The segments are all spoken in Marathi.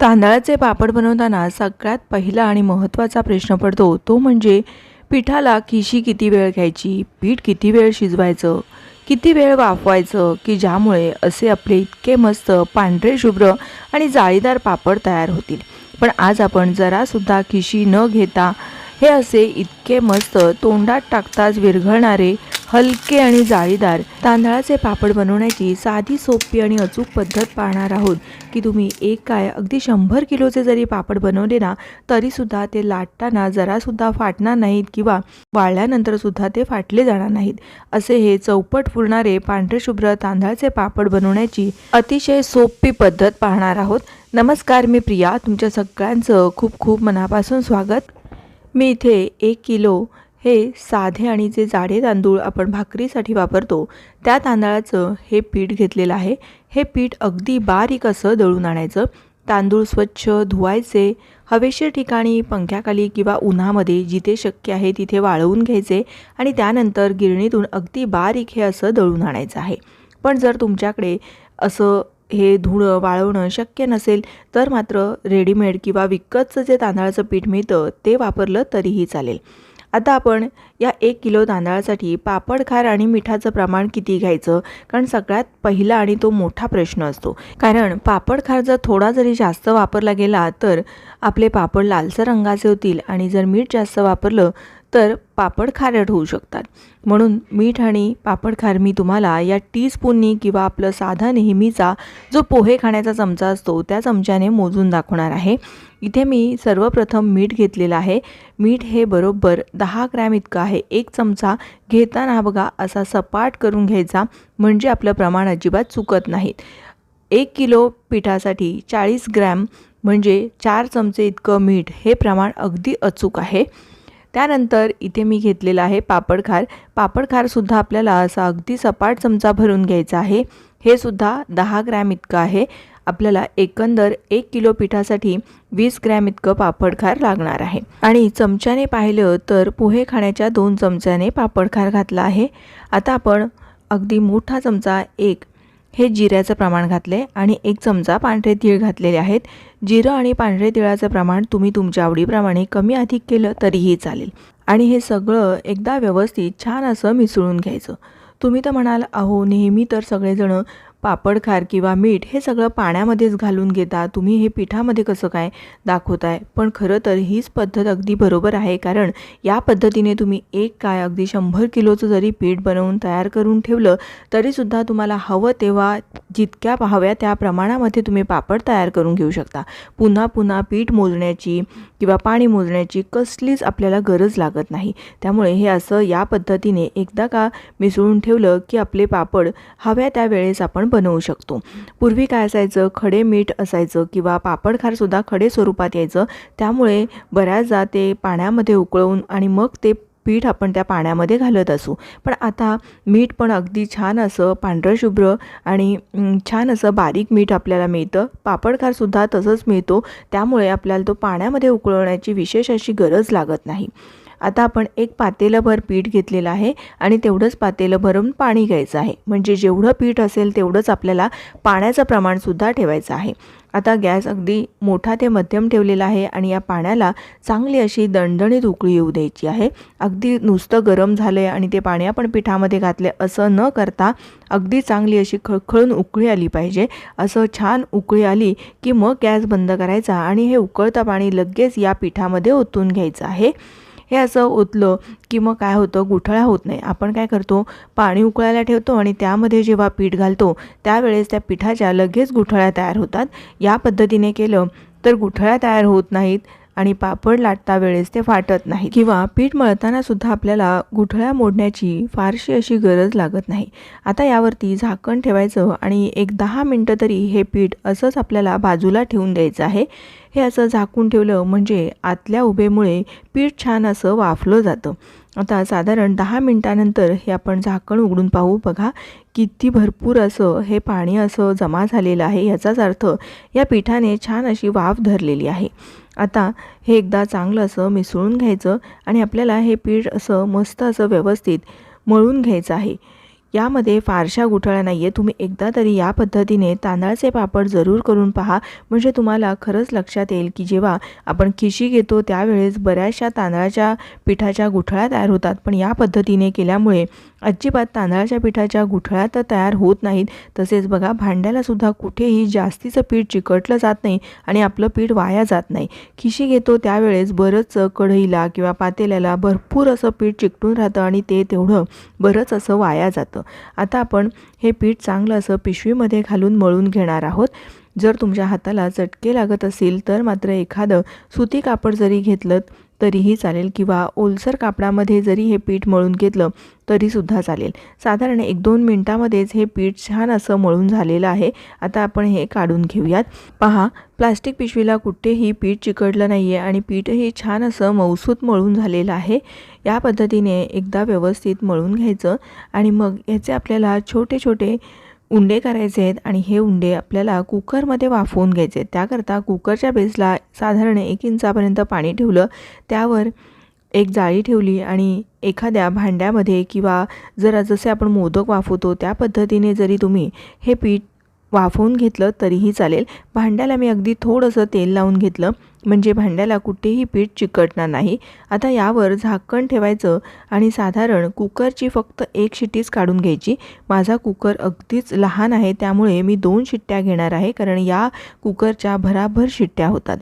तांदळाचे पापड बनवताना सगळ्यात पहिला आणि महत्त्वाचा प्रश्न पडतो तो म्हणजे पिठाला खिशी किती वेळ घ्यायची पीठ किती वेळ शिजवायचं किती वेळ वाफवायचं की ज्यामुळे असे आपले इतके मस्त पांढरे शुभ्र आणि जाळीदार पापड तयार होतील. पण आज आपण जरासुद्धा खिशी न घेता हे असे इतके मस्त तोंडात टाकताच विरघळणारे हलके आणि जाळीदार तांदळाचे पापड बनवण्याची साधी सोपी आणि अचूक पद्धत पाहणार आहोत की तुम्ही एक काय अगदी शंभर किलोचे जरी पापड बनवले ना तरीसुद्धा ते लाटताना जरासुद्धा फाटणार नाहीत किंवा वाळल्यानंतरसुद्धा ते फाटले जाणार नाहीत. असे हे चौपट फुलणारे पांढरेशुभ्र तांदळाचे पापड बनवण्याची अतिशय सोपी पद्धत पाहणार आहोत. नमस्कार मी प्रिया तुमच्या सगळ्यांचं खूप खूप मनापासून स्वागत. मी इथे एक किलो हे साधे आणि जे जाडे तांदूळ आपण भाकरीसाठी वापरतो त्या तांदळाचं हे पीठ घेतलेलं आहे. हे पीठ अगदी बारीक असं दळून आणायचं. तांदूळ स्वच्छ धुवायचे. हवेशीर ठिकाणी पंख्याखाली किंवा उन्हामध्ये जिथे शक्य आहे तिथे वाळवून घ्यायचे आणि त्यानंतर गिरणीतून अगदी बारीक हे असं दळून आणायचं आहे. पण जर तुमच्याकडे असं हे धुणं वाळवणं शक्य नसेल तर मात्र रेडीमेड किंवा विकतचं जे तांदळाचं पीठ मिळतं ते वापरलं तरीही चालेल. आता आपण या एक किलो तांदळासाठी पापड खार आणि मिठाचं प्रमाण किती घ्यायचं? कारण सगळ्यात पहिला आणि तो मोठा प्रश्न असतो. कारण पापड खार जर थोडा जरी जास्त वापरला गेला तर आपले पापड लालसर रंगाचे होतील आणि जर मीठ जास्त वापरलं तर पापड खारट होऊ शकतात. म्हणून मीठ आणि पापड खार मी तुम्हाला या टीस्पूननी किंवा आपलं साधा नेहमीचा जो पोहे खाण्याचा चमचा असतो त्या चमच्याने मोजून दाखवणार आहे. इथे मी सर्वप्रथम मीठ घेतलेलं आहे. मीठ हे बरोबर दहा ग्रॅम इतकं आहे. एक चमचा घेताना बघा असा सपाट करून घ्यायचा म्हणजे आपलं प्रमाण अजिबात चुकत नाहीत एक किलो पिठासाठी चाळीस ग्रॅम म्हणजे चार चमचे इतकं मीठ हे प्रमाण अगदी अचूक आहे. त्यानंतर इथे मी घेतलेलं आहे पापडखार पापडखारसुद्धा पापड खारसुद्धा आपल्याला असा अगदी सपाट चमचा भरून घ्यायचा आहे. हे सुद्धा दहा ग्रॅम इतकं आहे. आपल्याला एकंदर एक किलो पिठासाठी वीस ग्रॅम इतकं पापड खार लागणार आहे. आणि चमच्याने पाहिलं तर पोहे खाण्याच्या दोन चमच्याने पापड खार घातला आहे. आता आपण अगदी मोठा चमचा एक हे जिऱ्याचं प्रमाण घातले आणि एक चमचा पांढरे तीळ घातलेले आहेत. जिरं आणि पांढरे तिळाचं प्रमाण तुम्ही तुमच्या आवडीप्रमाणे कमी अधिक केलं तरीही चालेल. आणि हे सगळं एकदा व्यवस्थित छान असं मिसळून घ्यायचं. तुम्ही तर म्हणाल अहो नेहमी तर सगळेजणं पापड खार किंवा मीठ हे सगळं पाण्यामध्येच घालून घेता. तुम्ही हे पिठामध्ये कसं काय दाखवताय? पण खरं तर हीच पद्धत अगदी बरोबर आहे कारण या पद्धतीने तुम्ही एक काय अगदी शंभर किलोचं जरी पीठ बनवून तयार करून ठेवलं तरीसुद्धा तुम्हाला हवं तेव्हा जितक्या हव्या त्या प्रमाणामध्ये तुम्ही पापड तयार करून घेऊ शकता. पुन्हा पुन्हा पीठ मोजण्याची किंवा पाणी मोजण्याची कसलीच आपल्याला गरज लागत नाही. त्यामुळे हे असं या पद्धतीने एकदा का मिसळून ठेवलं की आपले पापड हव्या त्या वेळेस आपण बनवू शकतो. पूर्वी काय असायचं? खडे मीठ असायचं किंवा पापड खारसुद्धा खडे स्वरूपात यायचं. त्यामुळे बऱ्याचदा ते पाण्यामध्ये उकळवून आणि मग ते पीठ आपण त्या पाण्यामध्ये घालत असू. पण आता मीठ पण अगदी छान असं पांढरं शुभ्र आणि छान असं बारीक मीठ आपल्याला मिळतं. पापडखारसुद्धा तसंच मिळतो. त्यामुळे आपल्याला तो पाण्यामध्ये उकळवण्याची विशेष अशी गरज लागत नाही. आता आपण एक पातेलंभर पीठ घेतलेलं आहे आणि तेवढंच पातेलं भरून पाणी घ्यायचं आहे. म्हणजे जेवढं पीठ असेल तेवढंच आपल्याला पाण्याचं प्रमाणसुद्धा ठेवायचं आहे. आता गॅस अगदी मोठा ते मध्यम ठेवलेला आहे आणि या पाण्याला चांगली अशी दणदणीत उकळी येऊ द्यायची आहे. अगदी नुसतं गरम झालं आहे आणि ते पाणी आपण पिठामध्ये घातले असं न करता अगदी चांगली अशी खळखळून उकळी आली पाहिजे. असं छान उकळी आली की मग गॅस बंद करायचा आणि हे उकळतं पाणी लगेच या पिठामध्ये ओतून घ्यायचं आहे. हे असं ओतलं की मग काय होतं? गुठळ्या होत नाही. आपण काय करतो? पाणी उकळायला ठेवतो आणि त्यामध्ये जेव्हा पीठ घालतो त्यावेळेस त्या पिठाच्या लगेच गुठळ्या तयार होतात. या पद्धतीने केलं तर गुठळ्या तयार होत नाहीत. आणि पापड लाटता वेळेस ते फाटत नाही किंवा पीठ मळताना सुद्धा आपल्याला गुठळ्या मोडण्याची फारशी अशी गरज लागत नाही. आता यावरती झाकण ठेवायचं आणि एक दहा मिनटं तरी हे पीठ असंच आपल्याला बाजूला ठेवून द्यायचं आहे. हे असं झाकून ठेवलं म्हणजे आतल्या उभेमुळे पीठ छान असं वाफलं जातं. आता साधारण दहा मिनटानंतर हे आपण झाकण उघडून पाहू बघा. किती भरपूर असं हे पाणी असं जमा झालेलं आहे याचाच अर्थ या पिठाने छान अशी वाफ धरलेली आहे. आता हे एकदा चांगलं असं मिसळून घ्यायचं आणि आपल्याला हे पीठ असं मस्त असं व्यवस्थित मळून घ्यायचं आहे. यामध्ये फारशा गुठळ्या नाही आहे तुम्ही एकदा तरी या पद्धतीने तांदळाचे पापड जरूर करून पहा. म्हणजे तुम्हाला खरंच लक्षात येईल की जेव्हा आपण खिशी घेतो त्यावेळेस बऱ्याचशा तांदळाच्या पिठाच्या गुठळ्या तयार होतात. पण या पद्धतीने केल्यामुळे अजिबात तांदळाच्या पिठाच्या गुठळ्या तर तयार होत नाहीत. तसेच बघा भांड्यालासुद्धा कुठेही जास्तीचं पीठ चिकटलं जात नाही आणि आपलं पीठ वाया जात नाही. खिशी घेतो त्यावेळेस बरंच कढईला किंवा पातेल्याला भरपूर असं पीठ चिकटून राहतं आणि ते तेवढं बरंच असं वाया जातं. आता आपण हे पीठ चांगलं असं पिशवीमध्ये घालून मळून घेणार आहोत. जर तुमच्या हाताला चटके लागत असेल तर मात्र एखादं सुती कापड जरी घेतलं तरीही चालेल किंवा ओलसर कापडामध्ये जरी हे पीठ मळून घेतलं तरीसुद्धा चालेल. साधारण एक दोन मिनटामध्येच हे पीठ छान असं मळून झालेलं आहे. आता आपण हे काढून घेऊयात. पहा प्लास्टिक पिशवीला कुठेही पीठ चिकटलं नाही आहे आणि पीठही छान असं मौसूत मळून झालेलं आहे. या पद्धतीने एकदा व्यवस्थित मळून घ्यायचं आणि मग याचे आपल्याला छोटे छोटे उंडे करायचे आहेत आणि हे उंडे आपल्याला कुकरमध्ये वाफवून घ्यायचे. आहेत त्याकरता कुकरच्या बेसला साधारण एक इंचापर्यंत पाणी ठेवलं. त्यावर एक जाळी ठेवली आणि एखाद्या भांड्यामध्ये किंवा जरा जसे आपण मोदक वाफवतो त्या पद्धतीने जरी तुम्ही हे पीठ वाफवून घेतलं तरीही चालेल. भांड्याला मी अगदी थोडंसं तेल लावून घेतलं. म्हणजे भांड्याला कुठेही पीठ चिकटणार नाही. आता यावर झाकण ठेवायचं आणि साधारण कुकरची फक्त एक शिट्टीच काढून घ्यायची. माझा कुकर अगदीच लहान आहे त्यामुळे मी दोन शिट्ट्या घेणार आहे कारण या कुकरच्या भराभर शिट्ट्या होतात.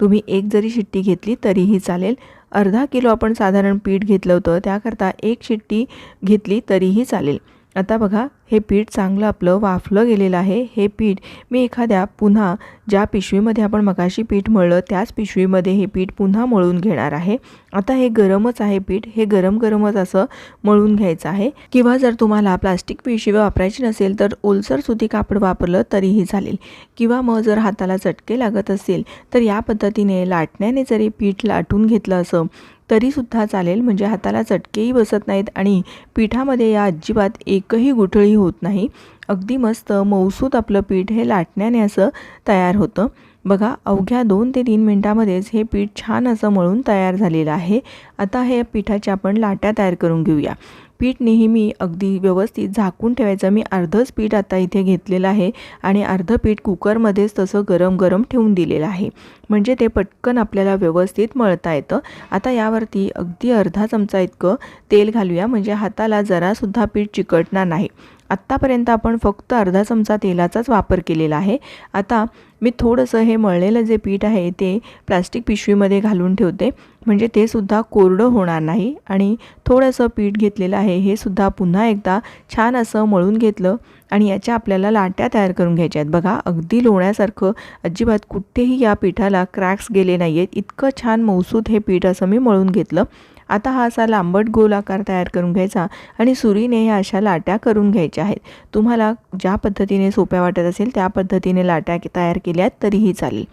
तुम्ही एक जरी शिट्टी घेतली तरीही चालेल. अर्धा किलो आपण साधारण पीठ घेतलं होतं त्याकरता एक शिट्टी घेतली तरीही चालेल. आता बघा हे पीठ चांगलं आपलं वाफलं गेलेलं आहे. हे पीठ मी एखाद्या पुन्हा ज्या पिशवीमध्ये आपण मगाशी पीठ मळलं त्याच पिशवीमध्ये हे पीठ पुन्हा मळून घेणार आहे. आता हे गरमच आहे पीठ. हे गरम गरमच असं मळून घ्यायचं आहे. किंवा जर तुम्हाला प्लास्टिक पिशवी वापरायची नसेल तर ओलसर सुती कापड वापरलं तरीही चालेल. किंवा मग जर हाताला चटके लागत असेल तर या पद्धतीने लाटण्याने जरी पीठ लाटून घेतलं असं तरीसुद्धा चालेल. म्हणजे हाताला चटकेही बसत नाहीत आणि पिठामध्ये या अजिबात एकही गुठळी होत नाही. अगदी मस्त मऊसूत आपलं पीठ हे लाटण्याने असं तयार होतं. बघा अवघ्या दोन ते तीन मिनटामध्येच हे पीठ छान असं मळून तयार झालेलं आहे. आता हे पिठाच्या आपण लाट्या तयार करून घेऊया. पीठ नेहमी अगदी व्यवस्थित झाकून ठेवायचं. मी अर्धंच पीठ आता इथे घेतलेलं आहे आणि अर्धं पीठ कुकरमध्येच तसं गरम गरम ठेवून दिलेलं आहे. म्हणजे ते पटकन आपल्याला व्यवस्थित मळता येतं. आता यावरती अगदी अर्धा चमचा इतकं तेल घालूया. म्हणजे हाताला जरासुद्धा पीठ चिकटणार नाही. आत्तापर्यंत आपण फक्त अर्धा चमचा तेलाचाच वापर केलेला आहे. आता मी थोडंसं हे मळलेलं जे पीठ आहे ते प्लास्टिक पिशवीमध्ये घालून ठेवते. म्हणजे ते सुद्धा कोरडं होणार नाही. आणि थोडंसं पीठ घेतलेलं आहे हे सुद्धा पुन्हा एकदा छान असं मळून घेतलं आणि याच्या आपल्याला लाट्या तयार करून घ्यायच्या आहेत. बघा अगदी लोण्यासारखं अजिबात कुठेही या पिठाला क्रॅक्स गेले नाही आहेत इतकं छान मौसूद हे पीठ असं मी मळून घेतलं. आता हा असा लांबट गोल आकार तयार करून घ्यायचा आणि सुरीने ह्या अशा लाट्या करून घ्यायच्या आहेत. तुम्हाला ज्या पद्धतीने सोप्या वाटत असेल त्या पद्धतीने लाट्या तयार केल्या तरीही चालेल.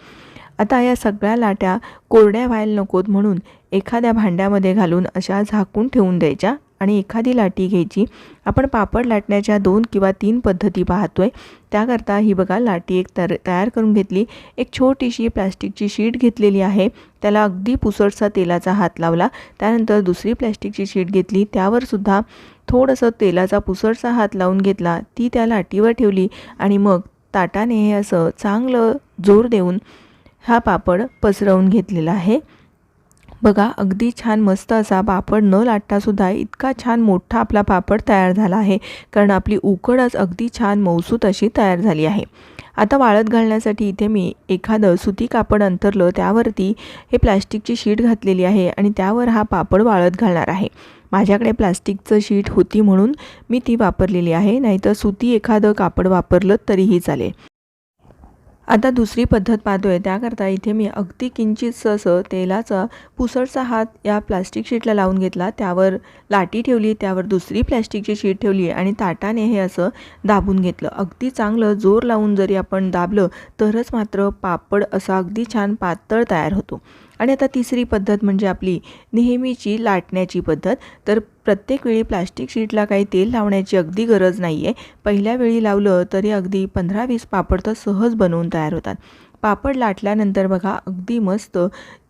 आता या सगळ्या लाट्या कोरड्या व्हायला नकोत म्हणून एखाद्या भांड्यामध्ये घालून अशा झाकून ठेवून द्यायच्या. आणि एखादी लाटी घ्यायची. आपण पापड लाटण्याच्या दोन किंवा तीन पद्धती पाहतो आहे त्याकरता ही बघा लाटी एक तर तयार करून घेतली. एक छोटीशी प्लॅस्टिकची शीट घेतलेली आहे. त्याला अगदी पुसटसा तेलाचा हात लावला. त्यानंतर दुसरी प्लॅस्टिकची शीट घेतली. त्यावरसुद्धा थोडंसं तेलाचा पुसटसा हात लावून घेतला. ती त्या लाटीवर ठेवली आणि मग ताटाने हे असं चांगलं जोर देऊन हा पापड पसरवून घेतलेला आहे. बघा अगदी छान मस्त असा पापड न लाटतासुद्धा इतका छान मोठा आपला पापड तयार झाला आहे. कारण आपली उकडच अगदी छान मौसूत अशी तयार झाली आहे. आता वाळत घालण्यासाठी इथे मी एखादं सुती कापड अंतरलं त्यावरती हे प्लॅस्टिकची शीट घातलेली आहे आणि त्यावर हा पापड वाळत घालणार आहे. माझ्याकडे प्लास्टिकचं शीट होती म्हणून मी ती वापरलेली आहे नाहीतर सुती एखादं कापड वापरलं तरीही चालेल. आता दुसरी पद्धत पाहतो आहे त्याकरता इथे मी अगदी किंचितसं असं तेलाचा पुसटचा हात या प्लास्टिक शीटला लावून घेतला. त्यावर लाटी ठेवली त्यावर दुसरी प्लॅस्टिकची शीट ठेवली आणि ताटाने हे असं दाबून घेतलं. अगदी चांगलं जोर लावून जरी आपण दाबलं तरच मात्र पापड असा अगदी छान पातळ तयार होतो. आणि आता तिसरी पद्धत म्हणजे आपली नेहमीची लाटण्याची पद्धत. तर प्रत्येक वेळी प्लास्टिक शीटला काही तेल लावण्याची अगदी गरज नाही आहे पहिल्या वेळी लावलं तरी अगदी पंधरा वीस पापड तर सहज बनवून तयार होतात. पापड लाटल्यानंतर बघा अगदी मस्त.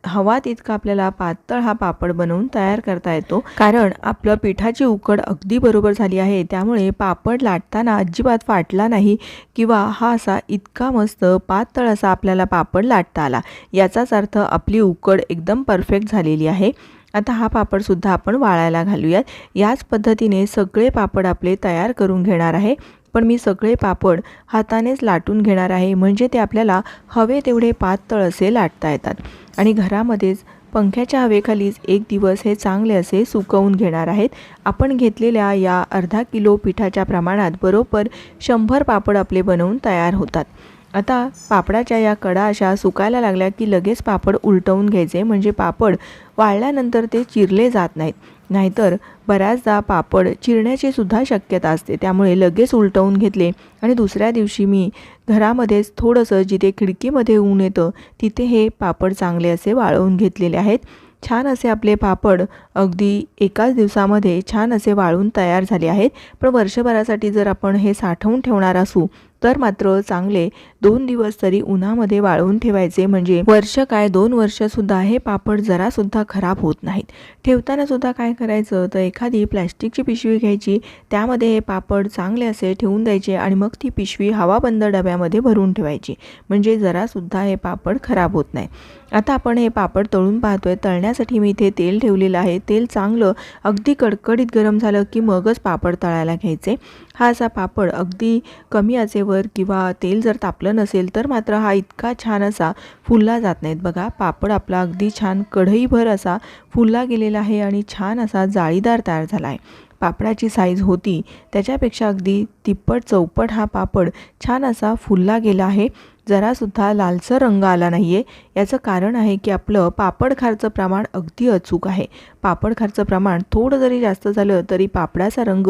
हवा तितका आपल्याला पातळ हा पापड बनवून तयार करता येतो. कारण आपलं पिठाची उकड अगदी बरोबर झाली आहे. त्यामुळे पापड लाटताना अजिबात फाटला नाही किंवा हा असा इतका मस्त पातळ असा आपल्याला पापड लाटता आला. याचाच अर्थ आपली उकड एकदम परफेक्ट झालेली आहे. आता हा पापडसुद्धा आपण वाळायला घालूयात. याच पद्धतीने सगळे पापड आपले तयार करून घेणार आहे. पण मी सगळे पापड हातानेच लाटून घेणार आहे. म्हणजे ते आपल्याला हवे तेवढे पातळ असे लाटता येतात. आणि घरामध्येच पंख्याच्या हवेखालीच एक दिवस हे चांगले असे सुकवून घेणार आहेत. आपण घेतलेल्या या अर्धा किलो पिठाच्या प्रमाणात बरोबर शंभर पापड आपले बनवून तयार होतात. आता पापडाच्या या कडा अशा सुकायला लागल्या की लगेच पापड उलटवून घ्यायचे. म्हणजे पापड वाळल्यानंतर ते चिरले जात नाहीत. नाहीतर बऱ्याचदा पापड चिरण्याची सुद्धा शक्यता असते. त्यामुळे लगेच उलटवून घेतले आणि दुसऱ्या दिवशी मी घरामध्येच थोडंसं जिथे खिडकीमध्ये ऊन येतं तिथे हे पापड चांगले असे वाळवून घेतलेले आहेत. छान असे आपले पापड अगदी एकाच दिवसामध्ये छान असे वाळून तयार झाले आहेत. पण वर्षभरासाठी जर आपण हे साठवून ठेवणार असू तर मात्र चांगले दोन दिवस तरी उन्हामध्ये वाळवून ठेवायचे. म्हणजे वर्ष काय दोन वर्षसुद्धा हे पापड जरासुद्धा खराब होत नाहीत. ठेवताना सुद्धा काय करायचं? तर एखादी प्लॅस्टिकची पिशवी घ्यायची. त्यामध्ये हे पापड चांगले असे ठेवून द्यायचे आणि मग ती पिशवी हवाबंद डब्यामध्ये भरून ठेवायची. म्हणजे जरासुद्धा हे पापड खराब होत नाही. आता आपण हे पापड तळून पाहतोय. तळण्यासाठी मी इथे तेल ठेवलेलं आहे. तेल चांगलं अगदी कडकडीत गरम झालं की मगच पापड तळायला घ्यायचे. हा असा पापड अगदी कमी आचेवर किंवा तेल जर तापलं नसेल तर मात्र हा इतका छान असा फुलला जात नाहीत. बघा पापड आपला अगदी छान कढईभर असा फुलला गेलेला आहे आणि छान असा जाळीदार तयार झाला आहे. पापडाची साईज होती त्याच्यापेक्षा अगदी तिप्पट चौपट हा पापड छान असा फुलला गेला आहे. जरासुद्धा लालसर रंग आला नाही आहे याचं कारण आहे की आपलं पापड खारचं प्रमाण अगदी अचूक आहे. पापड खारचं प्रमाण थोडं जरी जास्त झालं तरी पापडाचा रंग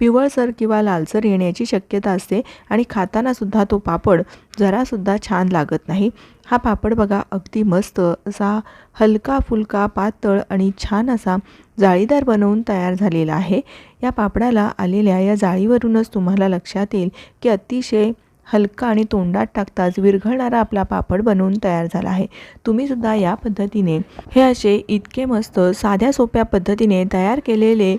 पिवळसर किंवा लालसर येण्याची शक्यता असते आणि खातानासुद्धा तो पापड जरासुद्धा छान लागत नाही. हा पापड बघा अगदी मस्त असा हलका फुलका पातळ आणि छान असा जाळीदार बनवून तयार झालेला आहे. या पापडाला आलेल्या या जाळीवरूनच तुम्हाला लक्षात येईल की अतिशय हलका आणि तोंडात टाकताच विरघळणारा आपला पापड बनवून तयार झाला आहे. तुम्हीसुद्धा या पद्धतीने हे असे इतके मस्त साध्या सोप्या पद्धतीने तयार केलेले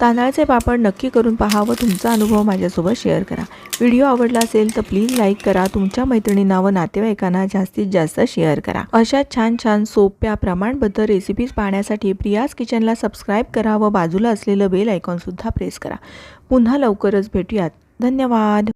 तांदळाचे पापड नक्की करून पहा व तुमचा अनुभव माझ्यासोबत शेअर करा. व्हिडिओ आवडला असेल तर प्लीज लाईक करा तुमच्या मैत्रिणींना व नातेवाईकांना जास्तीत जास्त शेअर करा. अशा छान छान सोप्या प्रमाणबद्ध रेसिपीज पाहण्यासाठी प्रियाज किचनला सबस्क्राईब करा व बाजूला असलेलं बेल आयकॉनसुद्धा प्रेस करा. पुन्हा लवकरच भेटूयात. धन्यवाद.